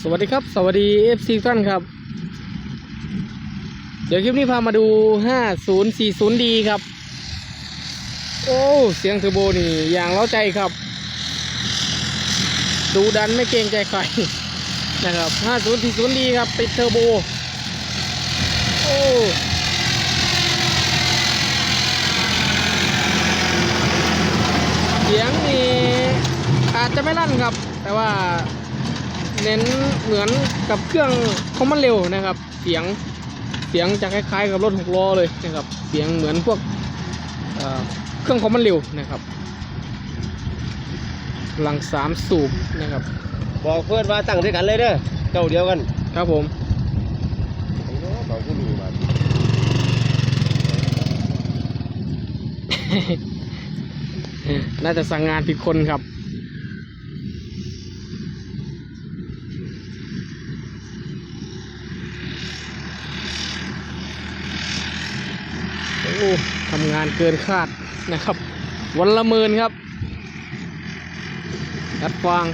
สวัสดีครับ สวัสดีเอฟซีท่านครับ เดี๋ยวคลิปนี้พามาดู 5040D ครับ โอ้ เสียงเทอร์โบนี่อย่างเล้าใจครับ ดูดันไม่เกรงใจใครนะครับ 5040D ครับ ติดเทอร์โบ โอ้เสียงนี่อาจจะไม่ลั่นครับ แต่ว่า เน้นเหมือนกับเครื่องคอมมันเร็วนะครับ เสียงเสียงจะคล้ายๆกับรถหกล้อเลยนะครับ เสียงเหมือนพวกเอ่อเครื่องคอมมันเร็วนะครับพลังสามสูบนะครับ บอกเพื่อนว่าตั้งด้วยกันเลยเด้อเจ้าเดียวกันครับผมเขาผู้มีมาน่าจะสั่งงานผิดคนครับ ทำงานเกินคาดนะครับ วันละหมื่นครับดัดฟาง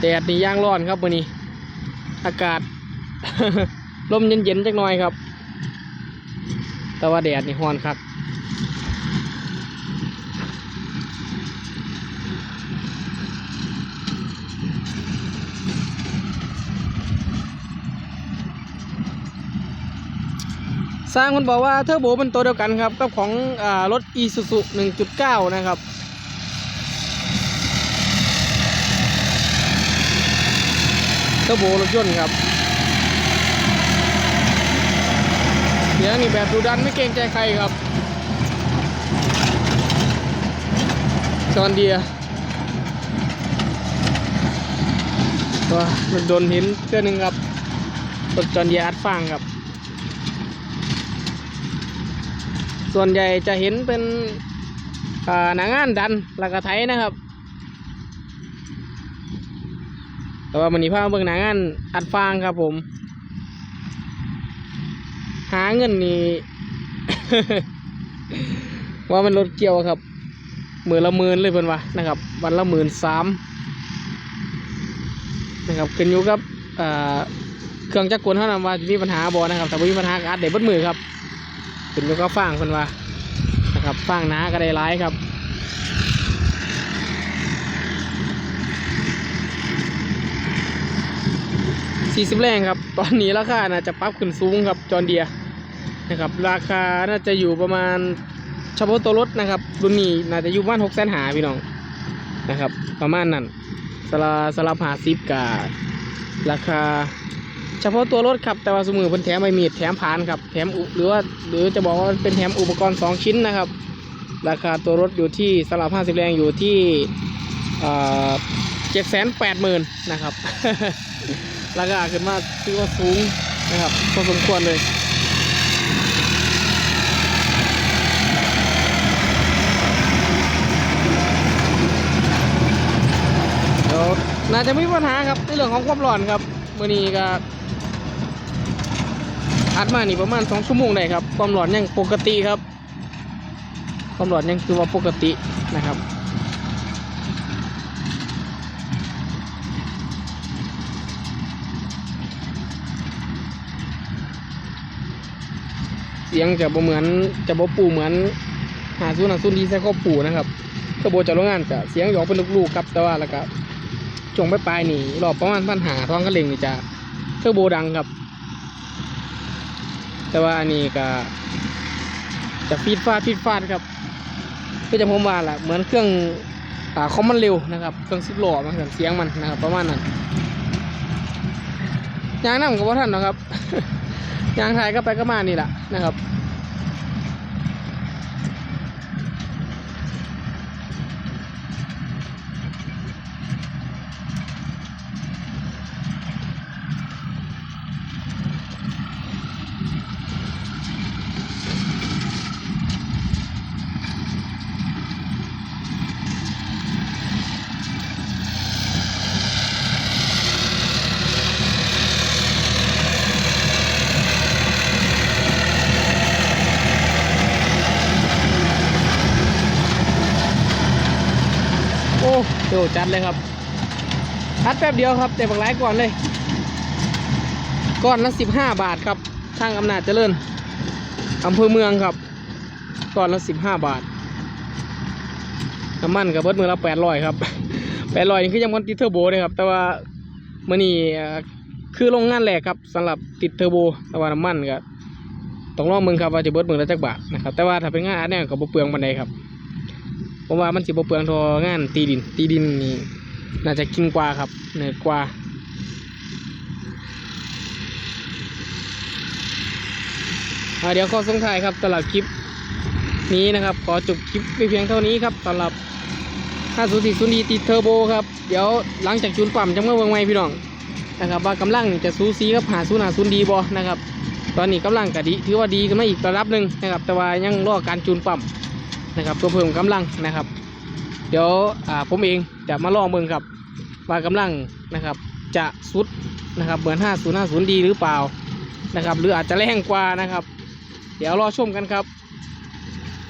แดดนี่ย่างร้อนครับวันนี้ อากาศลมเย็นๆจักหน่อยครับ แต่ว่าแดดนี่ฮ้อนครับ สร้างคนบอกว่าเทอร์โบเป็นตัวเดียวกันครับกับของอรถ Isuzu 1.9 นะครับเทอร์โบรถยนต์ครับเสียงนี่แบบดูดันไม่เกรงใจใครครับจอนเดียว้ามันโดนห็นเพื่อหนึ่งครับรถจอนเดียอัดฟางครับ ส่วนใหญ่จะเห็นเป็นหนังงานดันแล้วก็ไทยนะครับ แต่ว่ามันนี้พามาเบิ่งหนังงานอัดฟางครับผม หาเงินนี่ว่ามันรถเกี่ยวครับหมื่นละหมื่นเลยเพิ่นว่านะครับ วันละหมื่นสามนะครับขึ้นอยู่กับเครื่องจักรกลเท่านั้นว่าจะมีปัญหาบ่นะครับแต่บ่มีปัญหาก็อัดได้เบิดมือครับ ขึ้นอยู่กับฟางเพิ่นว่านะครับฟางหนาก็ได้หลายครับ40แรงครับ ตอนนี้ราคาน่าจะปรับขึ้นสูงครับจอร์เดียนะครับ ราคาน่าจะอยู่ประมาณเฉพาะตัวรถนะครับรุ่นนี้น่าจะอยู่ประมาณ6แสนหาพี่น้องนะครับ ประมาณนั้นสลาสลับหาซิปกับราคา เฉพาะตัวรถครับแต่ว่าสมือเป็นแถมใบมีดแถมผานครับแถมอุหรือว่าหรือจะบอกว่าเป็นแถมอุปกรณ์ 2 ชิ้นนะครับ ราคาตัวรถอยู่ที่สลับ50แรงอยู่ที่เจ็ดแสนแปดหมื่นนะครับราคาขึ้นมาถือว่าสูงนะครับพอสมควรเลยเดี๋ยวน่าจะไม่มีปัญหาครับในเรื่องของความร้อนครับมื่อนี้ก็ อัดมานี่ประมาณสองชั่วโมงได้ครับ ความร้อนยังปกติครับ ความร้อนยังคือว่าปกตินะครับเสียงจะบ่เหมือนจะบ่ปูเหมือนหาซูนหาซูนดีไซน์ข้อปูนะครับกระโบจากโรงงานจะเสียงหยอกเป็นลูกๆครับแต่ว่าแล้วก็จงไปปลายนี่รอบประมาณพันหาท้องกระเลงนี่จะเทอร์โบดังครับ แต่ว่าอันนี้ก็จะฟีดฟาดฟีดฟาดครับก็จะผมว่าแหละเหมือนเครื่องอ่าคอมมันเร็วนะครับเครื่องสิบล้อมันเสียงมันนะครับประมาณนั้นยางนั่งกับว่าท่านนะครับยางไทยก็ไปก็มานี่แหละนะครับ โยจัดเลยครับทัดแป๊บเดียวครับแต่บางไลายก่อนเลยก้อนละสิบห้าบาทครับทางอำนาจเจริญอำเภอเมืองครับก้อนละสิบห้าบาทน้ำมันกับเบิดมือละแปดร้อยครับแปดร้อยนี่คือยังมันติดเทอร์โบเลยครับ แต่ว่ามื่อนี่คือโรงงานแรกครับสำหรับติดเทอร์โบแต่ว่าน้ำมันก็ต้องลองมึงครับว่าจะเบิดมือละจักบาทนะครับแต่ว่าถ้าเป็นงานอันเนี้ยก็บ่เปลืองบันไดครับ เพราะว่ามันสิบเปลืองทองานตีดิน ตีดินนี่น่าจะกินกว่าครับเหนือกว่าเดี๋ยวขอส่งท้ายครับสำหรับคลิปนี้นะครับ ขอจบคลิปไปเพียงเท่านี้ครับสำหรับ5 0 4 0ดีติดเทอร์โบครับ เดี๋ยวหลังจากจูนปั๊มจะเมื่อเมืองใหม่พี่น้องนะครับ ว่ากำลังจะซูซีกับหาศูนหาศูนดีบอนะครับ ตอนนี้กำลังกะดีถือว่าดีขึ้นมาอีกระดับหนึ่งนะครับ แต่ว่ายังรอการจูนปั๊ม นะครับเพื่อเพิ่มกำลังนะครับ เดี๋ยวผมเองจะมาลองเบิ่งครับว่ากำลังนะครับจะสุดนะครับเหมือน 5050 ดีหรือเปล่านะครับ หรืออาจจะแรงกว่านะครับ เดี๋ยวรอชมกันครับ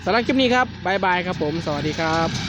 สำหรับคลิปนี้ครับบายบายครับผม สวัสดีครับ